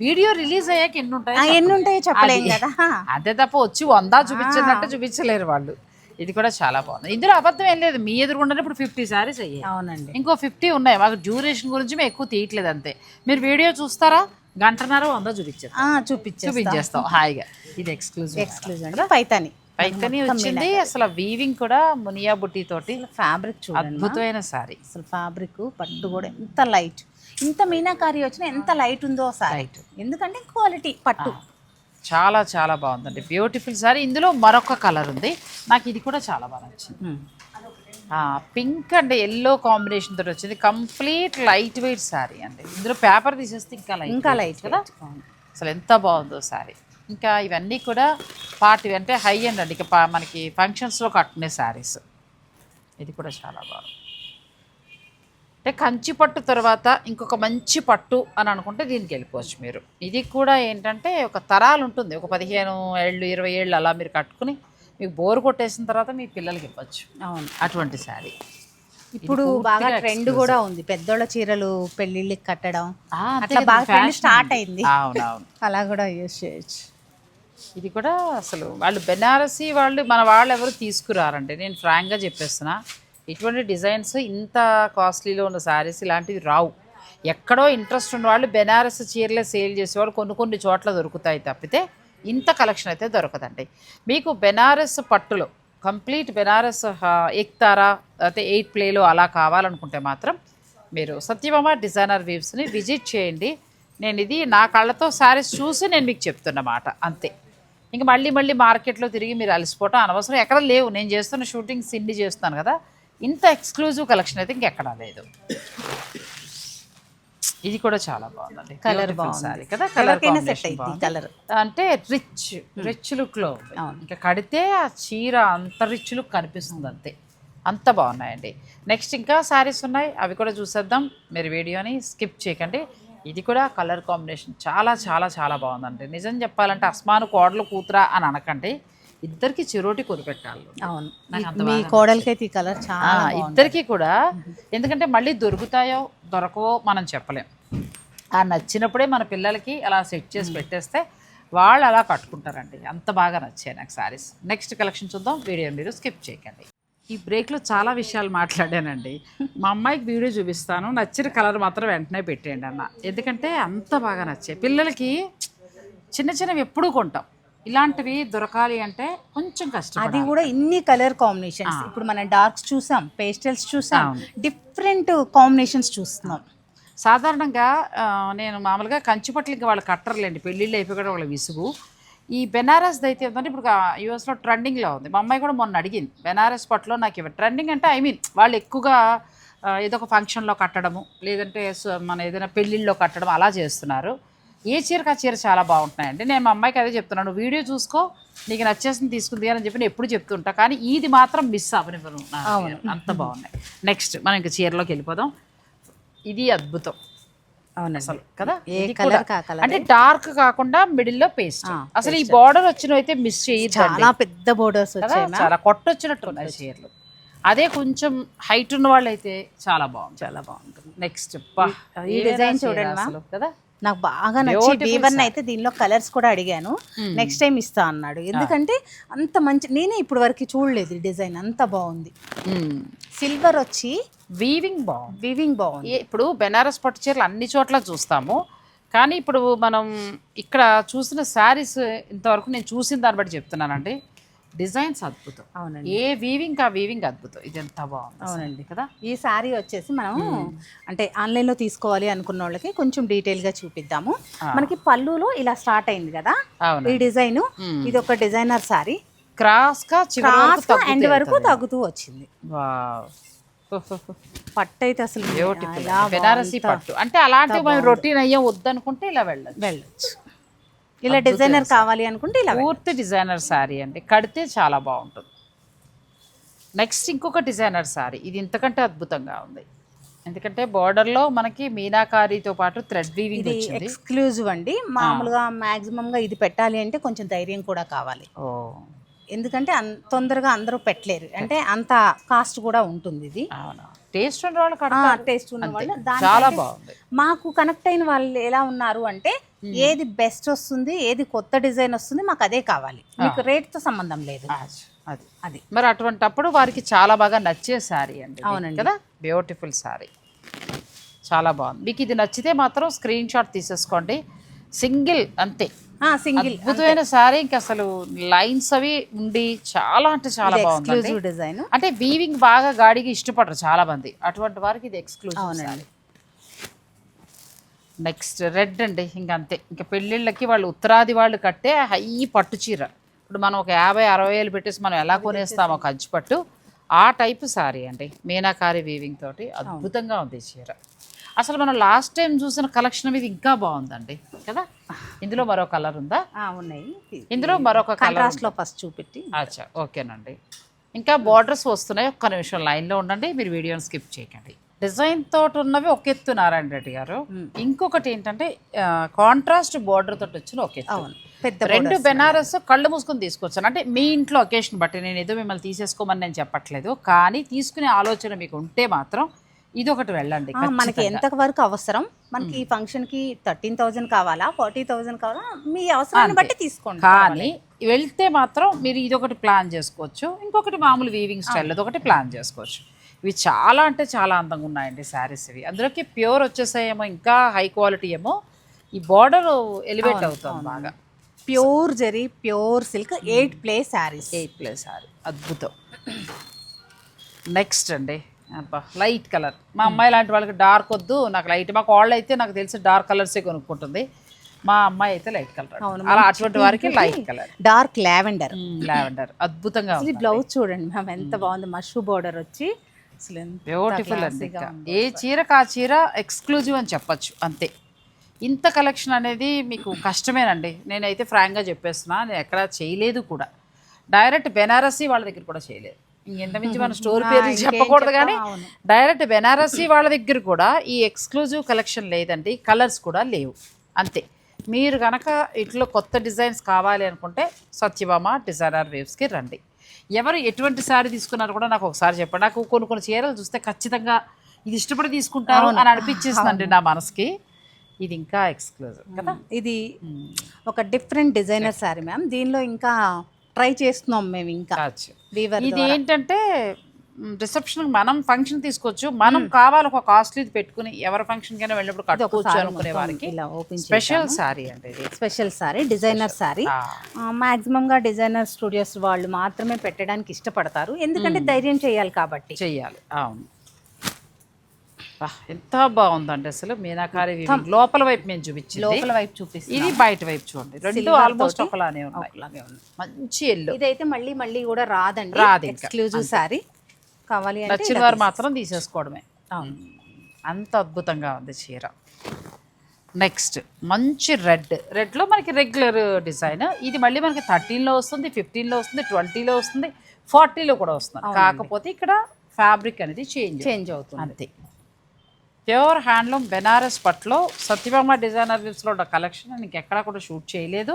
వీడియో రిలీజ్ అయ్యాక ఎన్ని ఉంటాయి ఎన్ని ఉంటాయో చెప్పలేం కదా. అదే తప్ప వచ్చి వంద చూపించినట్టు చూపించలేరు వాళ్ళు. ఇది కూడా చాలా బాగుంది. ఇందులో అబద్ధం ఏం లేదు. మీ ఎదురుగుండానే ఇప్పుడు ఫిఫ్టీ సారీస్ అయ్యాయి. అవునండి. ఇంకో ఫిఫ్టీ ఉన్నాయి. మాకు డ్యూరేషన్ గురించి మేము ఎక్కువ తీయట్లేదు అంతే. మీరు వీడియో చూస్తారా? గంటన్నర వంద చూపించారు చూపించే చూపించేస్తాం. హాయిగా. ఇది ఎక్స్క్లూజివ్ ఎక్స్క్లూజివ్ అండి పైతాని. పైతని వచ్చింది. అసలు వీవింగ్ కూడా మునియా బుట్టి తోటి ఫ్యాబ్రిక్ చూడండి అద్భుతమైన సారీ అసలు ఫ్యాబ్రిక్ పట్టు కూడా ఎంత లైట్ ఇంత మీనాకారి వచ్చినా ఎంత లైట్ ఉందో సారీ. ఎందుకంటే క్వాలిటీ పట్టు. చాలా చాలా బాగుందండి. బ్యూటిఫుల్ సారీ. ఇందులో మరొక కలర్ ఉంది. నాకు ఇది కూడా చాలా బాగా నచ్చింది. పింక్ అండ్ ఎల్లో కాంబినేషన్ తోటి వచ్చింది. కంప్లీట్ లైట్ వెయిట్ సారీ అండి. ఇందులో పేపర్ తీసేస్తే ఇంకా లైట్ ఇంకా లైట్ కదా? అసలు ఎంత బాగుందో సారీ. ఇంకా ఇవన్నీ కూడా పార్టీ అంటే హై అండ్ అండి. ఇక మనకి ఫంక్షన్స్లో కట్టుకునే శారీస్ ఇది కూడా చాలా బాగుంది. అంటే కంచి పట్టు తర్వాత ఇంకొక మంచి పట్టు అని అనుకుంటే దీనికి వెళ్ళిపోవచ్చు మీరు. ఇది కూడా ఏంటంటే ఒక తరాలు ఉంటుంది. ఒక పదిహేను ఏళ్ళు ఇరవై ఏళ్ళు అలా మీరు కట్టుకుని మీకు బోర్ కొట్టేసిన తర్వాత మీ పిల్లలకి ఇవ్వచ్చు. అవును. అటువంటి శారీ. ఇప్పుడు బాగా ట్రెండ్ కూడా ఉంది. పెద్దోళ్ళ చీరలు పెళ్ళిళ్ళకి కట్టడం. అట్లా బాగా ట్రెండ్ స్టార్ట్. అయింది. అవునవును. అలా కూడా యూజ్ చేయొచ్చు. ఇది కూడా అసలు వాళ్ళు బెనారసీ వాళ్ళు మన వాళ్ళు ఎవరు తీసుకురారండి. నేను ఫ్రాంక్గా చెప్పేస్తున్నా. ఇటువంటి డిజైన్స్ ఇంత కాస్ట్లీలో ఉన్న శారీస్ ఇలాంటివి రావు. ఎక్కడో ఇంట్రెస్ట్ ఉన్న వాళ్ళు బెనారస్ చీరలే సేల్ చేసేవాళ్ళు కొన్ని కొన్ని చోట్ల దొరుకుతాయి తప్పితే ఇంత కలెక్షన్ అయితే దొరకదండి. మీకు బెనారస్ పట్టులో కంప్లీట్ బెనారస్ ఎక్తారా అయితే ఎయిట్ ప్లేలో అలా కావాలనుకుంటే మాత్రం మీరు సత్యభామ డిజైనర్ వీవ్స్ని విజిట్ చేయండి. నేను ఇది నా కళ్ళతో శారీస్ చూసి నేను మీకు చెప్తున్నమాట అంతే. ఇంక మళ్ళీ మళ్ళీ మార్కెట్లో తిరిగి మీరు అలసిపోవటం అనవసరం. ఎక్కడ లేవు. నేను చేస్తున్న షూటింగ్స్ ఇన్ని చేస్తున్నాను కదా. ఇంత ఎక్స్క్లూజివ్ కలెక్షన్ అయితే ఇంకెక్కడా లేదు. ఇది కూడా చాలా బాగుందండి. Beautiful బాగుంది. కదా కలర్ colour. అంటే రిచ్ రిచ్ లుక్లో ఇంకా కడితే ఆ చీర అంత రిచ్ లుక్ కనిపిస్తుంది అంతే. అంత బాగున్నాయండి. నెక్స్ట్ ఇంకా శారీస్ ఉన్నాయి. అవి కూడా చూసేద్దాం. మీరు వీడియోని స్కిప్ చేయకండి. ఇది కూడా కలర్ కాంబినేషన్ చాలా చాలా చాలా బాగుందండి. నిజం చెప్పాలంటే అస్మాను కోడలు కూతురా అని అనకండి. ఇద్దరికి చిరోటి కొనిపెట్టాలి అవును. మీ కోడలికైతే ఈ కలర్ చాలా ఇద్దరికి కూడా ఎందుకంటే మళ్ళీ దొరుకుతాయో దొరకవో మనం చెప్పలేం. ఆ నచ్చినప్పుడే మన పిల్లలకి అలా సెట్ చేసి పెట్టేస్తే వాళ్ళు అలా కట్టుకుంటారండి. అంత బాగా నచ్చాయి నాకు సారీస్. నెక్స్ట్ కలెక్షన్ చూద్దాం. వీడియో మీరు స్కిప్ చేయకండి. ఈ బ్రేక్లో చాలా విషయాలు మాట్లాడానండి. మా అమ్మాయికి వీడియో చూపిస్తాను. నచ్చిన కలర్ మాత్రం వెంటనే పెట్టేయండి అన్న. ఎందుకంటే అంత బాగా నచ్చాయి. పిల్లలకి చిన్న చిన్నవి ఎప్పుడూ కొంటాం. ఇలాంటివి దొరకాలి అంటే కొంచెం కష్టం అది కూడా ఇన్ని కలర్ కాంబినేషన్స్ ఇప్పుడు మనం డార్క్స్ చూసాం పేస్టల్స్ చూసాం డిఫరెంట్ కాంబినేషన్స్ చూస్తున్నాం. సాధారణంగా నేను మామూలుగా కంచిపట్లు ఇంకా వాళ్ళు కట్టర్లేండి. పెళ్ళిళ్ళు అయిపోయి వాళ్ళ విసుగు. ఈ బెనారస్ అయితే ఏంటంటే ఇప్పుడు యూఎస్లో ట్రెండింగ్లో ఉంది. మా అమ్మాయి కూడా మొన్న అడిగింది బెనారస్ పట్టులో నాకు ఇవ్వ. ట్రెండింగ్ అంటే ఐ మీన్ వాళ్ళు ఎక్కువగా ఏదో ఒక ఫంక్షన్లో కట్టడము లేదంటే మన ఏదైనా పెళ్ళిళ్ళలో కట్టడం అలా చేస్తున్నారు. ఏ చీరకు ఆ చీర చాలా బాగుంటున్నాయండి. నేను మా అమ్మాయికి అదే చెప్తున్నాను. వీడియో చూసుకో నీకు నచ్చేసింది తీసుకుంది అని చెప్పి నేను ఎప్పుడు చెప్తుంటా కానీ ఇది మాత్రం మిస్ అవ్వనివ్వను. అంత బాగున్నాయి. నెక్స్ట్ మనం ఇంకా చీరలోకి వెళ్ళిపోదాం. ఇది అద్భుతం. అవునండి. అసలు కదా? ఏ ఇది colour కూడా. కా colour. అంటే డార్క్ కాకుండా మిడిల్లో పేస్ట్ అసలు ఈ బార్డర్ వచ్చిన అయితే మిస్ చేయొద్దండి. చాలా పెద్ద బోర్డర్స్ వచ్చాయి చాలా కొట్టొచ్చినట్టు ఉన్నాయి చీరలు. అదే కొంచెం హైట్ ఉన్న వాళ్ళు అయితే చాలా బాగుంది చాలా బాగుంటుంది. నెక్స్ట్ ఈ design చూడండి. కదా? నాకు బాగా నచ్చి వీవర్ అయితే దీనిలో కలర్స్ కూడా అడిగాను. నెక్స్ట్ టైం ఇస్తా అన్నాడు. ఎందుకంటే అంత మంచి నేనే ఇప్పుడు వరకు చూడలేదు డిజైన్. అంత బాగుంది. సిల్వర్ వచ్చి వీవింగ్ బాగుంది. వివింగ్ బాగుంది. ఇప్పుడు బెనారస్ పట్టు చీరలు అన్ని చోట్ల చూస్తాము. కానీ ఇప్పుడు మనం ఇక్కడ చూసిన శారీస్ ఇంతవరకు నేను చూసిన దాన్ని బట్టి చెప్తున్నానండి. డిజైన్స్ అద్భుతం. అవునండి. ఏ వీవింగ్ ఆ వీవింగ్ అద్భుతం. ఇది ఎంత బాగుంది. అవునండి. కదా? ఈ శారీ వచ్చేసి మనం అంటే ఆన్లైన్లో తీసుకోవాలి అనుకున్న వాళ్ళకి కొంచెం డీటెయిల్గా చూపిద్దాము. మనకి పళ్ళులో ఇలా స్టార్ట్ అయింది కదా? ఈ డిజైన్. ఇది ఒక డిజైనర్ శారీ క్రాస్గా ఎండ్ వరకు. తగ్గుతూ వచ్చింది. వావ్. పట్టు అయితే అసలు బెనారసి పట్టు. అంటే అలాంటివి మనం రొటీన్ అయ్యే వద్దనుకుంటే ఇలా వెళ్ళదు వెళ్ళొచ్చు. ఇలా డిజైనర్ కావాలి అనుకుంటే ఇలా పూర్తి డిజైనర్ శారీ అండి. కడితే చాలా బాగుంటుంది. నెక్స్ట్ ఇంకొక డిజైనర్ శారీ ఇది ఇంతకంటే అద్భుతంగా ఉంది. ఎందుకంటే border లో మనకి మీనాకారితో పాటు థ్రెడ్ వీవింగ్ ఇది ఎక్స్క్లూజివ్ అండి. మామూలుగా maximum గా ఇది పెట్టాలి అంటే కొంచెం ధైర్యం కూడా కావాలి. ఓ. ఎందుకంటే తొందరగా అందరూ పెట్టలేరు. అంటే అంత కాస్ట్ కూడా ఉంటుంది ఇది. టేస్ట్ ఉన్న వాళ్ళు టేస్ట్ ఉన్న వాళ్ళు చాలా బాగుంది. మాకు కనెక్ట్ అయిన వాళ్ళు ఎలా ఉన్నారు అంటే ఏది బెస్ట్ వస్తుంది ఏది కొత్త డిజైన్ వస్తుంది మాకు అదే కావాలి. మీకు రేట్తో సంబంధం లేదు. అది అది. అది. మరి అటువంటప్పుడు వారికి చాలా బాగా నచ్చే శారీ అండి. అవునండి. కదా? బ్యూటిఫుల్ శారీ చాలా బాగుంది. మీకు ఇది నచ్చితే మాత్రం స్క్రీన్ షాట్ తీసేసుకోండి. సింగిల్ అంతే. సింగిల్ అద్భుతమైన శారీ ఇంకా అసలు లైన్స్ అవి ఉండి చాలా అంటే చాలా బాగుంది ఎక్స్క్లూజివ్ డిజైన్ అంటే వీవింగ్ బాగా గాడికి ఇష్టపడరు చాలా మంది. అటువంటి వారికి ఇది ఎక్స్క్లూజివ్ అవునండి. నెక్స్ట్ రెడ్ అండి ఇంకా అంతే. ఇంకా పెళ్ళిళ్ళకి వాళ్ళు ఉత్తరాది వాళ్ళు కట్టే హై పట్టు చీర. ఇప్పుడు మనం ఒక యాభై అరవై వేలు పెట్టేసి మనం ఎలా కొనేస్తామో కంచి పట్టు? ఆ టైపు సారీ అండి మీనాకారి వీవింగ్ తోటి అద్భుతంగా ఉంది చీర. అసలు మనం లాస్ట్ టైం చూసిన కలెక్షన్ మీద ఇంకా బాగుందండి కదా? ఇందులో మరో కలర్ ఉందా? ఉన్నాయి. ఇందులో మరొక లో ఫస్ట్ చూపెట్టి అచ్చా ఓకేనండి. ఇంకా బార్డర్స్ వస్తున్నాయి ఒక్క నిమిషం లైన్లో ఉండండి మీరు వీడియోని స్కిప్ చేయకండి. డిజైన్ తోటి ఉన్నవి ఒక ఎత్తు నారాయణ రెడ్డి గారు. ఇంకొకటి ఏంటంటే కాంట్రాస్ట్ బార్డర్ తోటి వచ్చిన ఒక ఎత్తు. అవును. పెద్ద రెండు బెనారస్ కళ్ళు మూసుకొని తీసుకొచ్చాను. అంటే మీ ఇంట్లో ఒకేషన్ బట్టి నేను ఏదో మిమ్మల్ని తీసేసుకోమని నేను చెప్పట్లేదు. కానీ తీసుకునే ఆలోచన మీకు ఉంటే మాత్రం ఇది ఒకటి వెళ్ళండి మనకి ఎంత వరకు అవసరం? మనకి ఈ ఫంక్షన్కి థర్టీన్ థౌజండ్ కావాలా? ఫార్టీ థౌజండ్ కావాలా? మీ అవసరాన్ని బట్టి తీసుకోండి. కానీ వెళ్తే మాత్రం మీరు ఇది ఒకటి ప్లాన్ చేసుకోవచ్చు. ఇంకొకటి మామూలు వీవింగ్ స్టైల్ ఒకటి ప్లాన్ చేసుకోవచ్చు. ఇవి చాలా అంటే చాలా అందంగా ఉన్నాయండి శారీస్ ఇవి. అందులోకి ప్యూర్ వచ్చేసాయేమో ఇంకా హై క్వాలిటీ ఏమో ఈ బార్డర్ ఎలివేట్ అవుతుంది బాగా. Pure zari pure silk eight ply saris eight ply sari అద్భుతం. నెక్స్ట్ అండి. అబ్బా లైట్ కలర్ మా అమ్మాయి లాంటి వాళ్ళకి డార్క్ వద్దు. నాకు లైట్ మా కోళ్ళు అయితే నాకు తెలిసి డార్క్ కలర్సే కొనుక్కుంటుంది. మా అమ్మాయి అయితే లైట్ కలర్ అలా అటువంటి వారికి light colour dark lavender lavender అద్భుతంగా బ్లౌజ్ చూడండి మ్యామ్ ఎంత బాగుంది. మషూ బార్డర్ వచ్చి బ్యూటిఫుల్ అండి ఏ చీరకు ఆ చీర ఎక్స్క్లూజివ్ అని చెప్పొచ్చు అంతే. ఇంత కలెక్షన్ అనేది మీకు కష్టమేనండి. నేనైతే ఫ్రాంక్గా చెప్పేస్తున్నా నేను ఎక్కడ చేయలేదు కూడా. డైరెక్ట్ బెనారసీ వాళ్ళ దగ్గర కూడా చేయలేదు. ఇంకెంత మించి మన స్టోర్ పేరు చెప్పకూడదు కానీ. డైరెక్ట్ బెనారసీ వాళ్ళ దగ్గర కూడా ఈ ఎక్స్క్లూజివ్ కలెక్షన్ లేదండి. కలర్స్ కూడా లేవు. అంతే. మీరు కనుక ఇట్లో కొత్త డిజైన్స్ కావాలి అనుకుంటే సత్యభామ డిజైనర్ వేవ్స్కి రండి. ఎవరు ఎటువంటి శారీ తీసుకున్నారో కూడా నాకు ఒకసారి చెప్పండి. నాకు కొన్ని కొన్ని చీరలు చూస్తే ఖచ్చితంగా ఇది ఇష్టపడి తీసుకుంటారు అని అనిపించేస్తుందండి నా మనసుకి. ఇది ఇంకా ఎక్స్క్లూజివ్ కదా? ఇది ఒక డిఫరెంట్ డిజైనర్ శారీ మ్యామ్ దీనిలో ఇంకా ట్రై చేస్తున్నాం మేము ఇంకా. ఇది ఏంటంటే రిసెప్షన్ మనం ఫంక్షన్ తీసుకోవచ్చు. మనం కావాలి ఒక కాస్ట్లీ పెట్టుకుని ఎవరి ఫంక్షన్ కైనా వెళ్ళినప్పుడు కట్టుకోవచ్చు అనుకునే వారికి స్పెషల్ శారీ అండి స్పెషల్ సారీ డిజైనర్ సారీ. ఆ. మాక్సిమం గా డిజైనర్ స్టూడియోస్ వాళ్ళు మాత్రమే పెట్టడానికి ఇష్టపడతారు. ఎందుకంటే ధైర్యం చేయాలి కాబట్టి. చెయ్యాలి అవును. ఎంత బాగుందండి అసలు. మీనాకారి. లోపల వైపు మేము చూపించింది. లోపల వైపు చూపిస్తాం ఇది బయట వైపు చూడండి. రెండు ఆల్మోస్ట్ ఒకలానే ఉన్నాయి. మంచి ఎల్లో ఇదైతే మళ్ళీ మళ్ళీ కూడా రాదండి. రాదు. ఎక్స్క్లూజివ్ సారీ. కావాలి నచ్చిన వారు మాత్రం తీసేసుకోవడమే. అంత అద్భుతంగా ఉంది చీర. నెక్స్ట్ మంచి రెడ్. రెడ్లో మనకి రెగ్యులర్ డిజైన్. ఇది మళ్ళీ మనకి థర్టీన్లో వస్తుంది ఫిఫ్టీన్లో వస్తుంది ట్వంటీలో వస్తుంది ఫార్టీలో కూడా వస్తుంది. కాకపోతే ఇక్కడ ఫ్యాబ్రిక్ అనేది చేంజ్ చేంజ్ అవుతుంది. అంతే. ప్యూర్ హ్యాండ్లూమ్ బెనారస్ పట్లో సత్యభామ డిజైనర్ విల్స్లో ఉన్న కలెక్షన్ నేను ఇంకెక్కడా కూడా షూట్ చేయలేదు.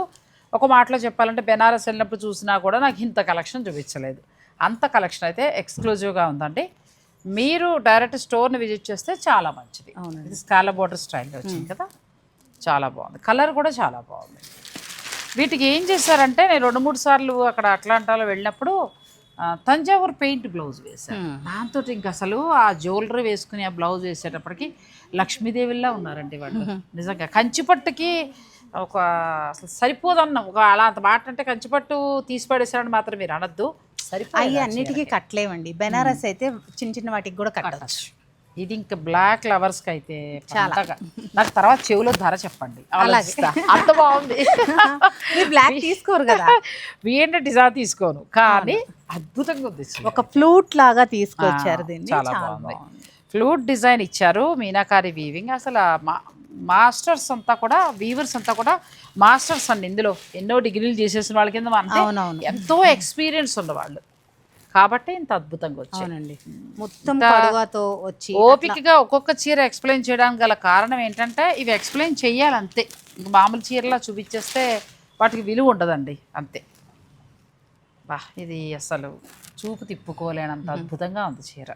ఒక మాటలో చెప్పాలంటే బెనారస్ వెళ్ళినప్పుడు చూసినా కూడా నాకు ఇంత కలెక్షన్ చూపించలేదు. అంత కలెక్షన్ అయితే ఎక్స్క్లూజివ్గా ఉందండి. మీరు డైరెక్ట్ స్టోర్ని విజిట్ చేస్తే చాలా మంచిది. అవునండి. ఇది స్కాల బోర్డర్ స్టైల్లో వచ్చింది కదా. చాలా బాగుంది. కలర్ కూడా చాలా బాగుంది. వీటికి ఏం చేశారంటే నేను రెండు మూడు సార్లు అక్కడ అట్లాంటాలో వెళ్ళినప్పుడు తంజావూరు పెయింట్ బ్లౌజ్ వేశాను. దాంతో ఇంకా అసలు ఆ జ్యువెలరీ వేసుకుని ఆ బ్లౌజ్ వేసేటప్పటికి లక్ష్మీదేవిలా ఉన్నారండి వాళ్ళు. నిజంగా కంచిపట్టుకి ఒక అసలు సరిపోదన్న. ఒక అలా అంత మాట అంటే కంచిపట్టు తీసి పడేసారని మాత్రం మీరు అనొద్దు. అవి అన్నిటికీ కట్టలేవండి బెనారస్ అయితే చిన్న చిన్న వాటికి కూడా కట్టచ్చు. ఇది ఇంకా బ్లాక్ లవర్స్కి అయితే చాలా. నాకు తర్వాత చెవులో ధర చెప్పండి. అంత బాగుంది. బ్లాక్ తీసుకోరు కదా. ఏంటంటే డిజైన్ తీసుకోను. కానీ అద్భుతంగా ఉంది. ఒక ఫ్లూట్ లాగా తీసుకొచ్చారు దీన్ని. చాలా బాగుంది. ఫ్లూట్ డిజైన్ ఇచ్చారు మీనాకారి వీవింగ్. అసలు మాస్టర్స్ అంతా కూడా వీవర్స్ అంతా కూడా మాస్టర్స్ అండి ఇందులో. ఎన్నో డిగ్రీలు చేసేసిన వాళ్ళ కింద అవునవును. ఎంతో ఎక్స్పీరియన్స్ ఉన్నవాళ్ళు. కాబట్టి ఇంత అద్భుతంగా వచ్చాయి. అవునండి. మొత్తం వచ్చి ఓపికగా ఒక్కొక్క చీర ఎక్స్ప్లెయిన్ చేయడానికి గల కారణం ఏంటంటే ఇవి ఎక్స్ప్లెయిన్ చెయ్యాలి అంతే ఇంక మామూలు చీరలా చూపించేస్తే వాటికి విలువ ఉండదండి. అంతే. బా ఇది అసలు చూపు తిప్పుకోలేనంత అద్భుతంగా ఉంది చీర.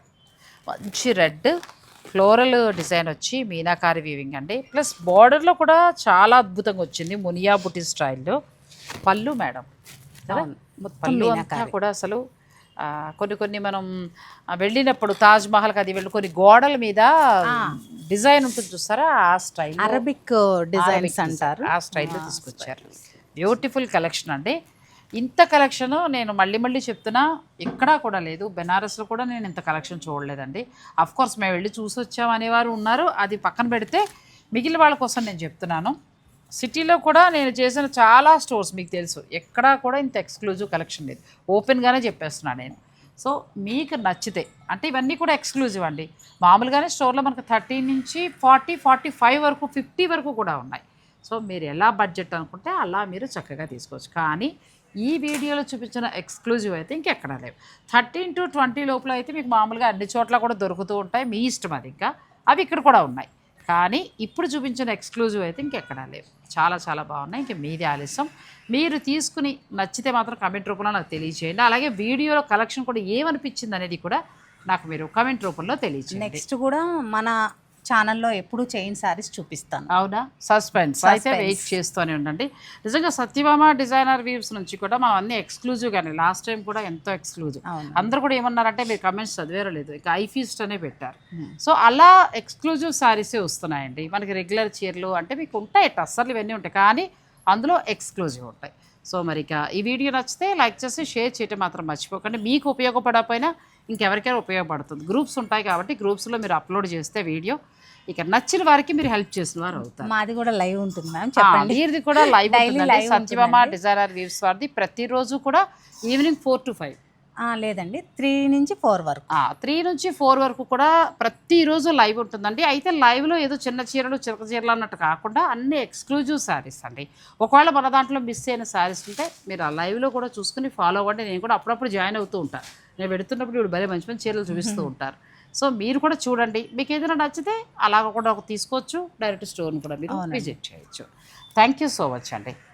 మంచి రెడ్ ఫ్లోరల్ డిజైన్ వచ్చి మీనాకారి వీవింగ్ అండి. ప్లస్ బార్డర్లో కూడా చాలా అద్భుతంగా వచ్చింది మునియా బుటి స్టైల్లో పళ్ళు మేడం. పళ్ళు అంతా కూడా అసలు కొన్ని కొన్ని మనం వెళ్ళినప్పుడు తాజ్ మహల్కి అది వెళ్ళి కొన్ని గోడల మీద డిజైన్ ఉంటుంది చూస్తారా? ఆ స్టైల్. అరబిక్ డిజైన్స్ అంటారు. ఆ స్టైల్లో తీసుకొచ్చారు. బ్యూటిఫుల్ కలెక్షన్ అండి. ఇంత కలెక్షన్ నేను మళ్ళీ మళ్ళీ చెప్తున్నా ఎక్కడా కూడా లేదు. బెనారస్లో కూడా నేను ఇంత కలెక్షన్ చూడలేదండి. కోర్స్ మేము వెళ్ళి చూసి వచ్చాం అనేవారు ఉన్నారు. అది పక్కన పెడితే మిగిలిన వాళ్ళ కోసం నేను చెప్తున్నాను. సిటీలో కూడా నేను చేసిన చాలా స్టోర్స్ మీకు తెలుసు. ఎక్కడా కూడా ఇంత ఎక్స్క్లూజివ్ కలెక్షన్ లేదు. ఓపెన్గానే చెప్పేస్తున్నాను నేను. సో మీకు నచ్చితే అంటే ఇవన్నీ కూడా ఎక్స్క్లూజివ్ అండి. మామూలుగానే స్టోర్లో మనకు థర్టీ నుంచి ఫార్టీ ఫార్టీ ఫైవ్ వరకు ఫిఫ్టీ వరకు కూడా ఉన్నాయి. సో మీరు ఎలా బడ్జెట్ అనుకుంటే అలా మీరు చక్కగా తీసుకోవచ్చు. కానీ ఈ వీడియోలో చూపించిన ఎక్స్క్లూజివ్ అయితే ఇంకెక్కడా లేవు. థర్టీన్ టు ట్వంటీ లోపల అయితే మీకు మామూలుగా అన్ని చోట్ల కూడా దొరుకుతూ ఉంటాయి. మీ ఇష్టం అది ఇంకా. అవి ఇక్కడ కూడా ఉన్నాయి. కానీ ఇప్పుడు చూపించిన ఎక్స్క్లూజివ్ అయితే ఇంకెక్కడా లేవు. చాలా చాలా బాగున్నాయి. ఇంక మీది ఆలస్యం. మీరు తీసుకుని నచ్చితే మాత్రం కమెంట్ రూపంలో నాకు తెలియజేయండి అలాగే వీడియోలో కలెక్షన్ కూడా ఏమనిపించింది అనేది కూడా నాకు మీరు కమెంట్ రూపంలో తెలియచేయండి. నెక్స్ట్ కూడా మన ఛానల్లో ఎప్పుడు చైన్ సారీస్ చూపిస్తాను. అవునా? సస్పెన్స్ అయితే వెయిట్ చేస్తూనే ఉండండి. నిజంగా సత్యభామ డిజైనర్ వీవ్స్ నుంచి కూడా మనం అన్ని ఎక్స్క్లూజివ్ కానీ లాస్ట్ టైం కూడా ఎంతో ఎక్స్క్లూజివ్. అందరూ కూడా ఏమన్నారంటే మీరు కమెంట్స్ చదివారో లేదు ఇక ఐఫీస్ట్ అనే పెట్టారు. సో అలా ఎక్స్క్లూజివ్ సారీసే వస్తున్నాయండి. మనకి రెగ్యులర్ చీరలు అంటే మీకు ఉంటాయి టస్సర్లు ఇవన్నీ ఉంటాయి. కానీ అందులో ఎక్స్క్లూజివ్ ఉంటాయి. సో మరి ఇక ఈ వీడియో నచ్చితే లైక్ చేసి షేర్ చేయటం మాత్రం మర్చిపోకండి. మీకు ఉపయోగపడకపోయినా ఇంకెవరికైనా ఉపయోగపడుతుంది. గ్రూప్స్ ఉంటాయి కాబట్టి గ్రూప్స్లో మీరు అప్లోడ్ చేస్తే వీడియో ఇక నచ్చిన వారికి మీరు హెల్ప్ చేసిన వారు అవుతారు. మాది కూడా లైవ్ ఉంటుంది మ్యామ్ చెప్పండి. కూడా లైవ్ సత్యభామ డిజైనర్ వీవ్స్ వారిది. ప్రతిరోజు కూడా ఈవినింగ్ ఫోర్ టు ఫైవ్. లేదండి. త్రీ నుంచి ఫోర్ వరకు. త్రీ నుంచి ఫోర్ వరకు కూడా ప్రతిరోజు లైవ్ ఉంటుందండి. అయితే లైవ్లో ఏదో చిన్న చీరలు చిరక చీరలు అన్నట్టు కాకుండా అన్ని ఎక్స్క్లూజివ్ శారీస్ అండి. ఒకవేళ మన దాంట్లో మిస్ అయిన శారీస్ ఉంటే మీరు ఆ లైవ్లో కూడా చూసుకుని ఫాలో అవ్వండి. నేను కూడా అప్పుడప్పుడు జాయిన్ అవుతూ ఉంటాను నేను పెడుతున్నప్పుడు ఇప్పుడు భలే మంచి మంచి చీరలు చూపిస్తూ ఉంటారు. సో మీరు కూడా చూడండి. మీకు ఏదైనా నచ్చితే అలాగ కూడా ఒక తీసుకోవచ్చు. డైరెక్ట్ స్టోర్ని కూడా మీరు విజిట్ చేయొచ్చు. థ్యాంక్ యూ సో మచ్ అండి.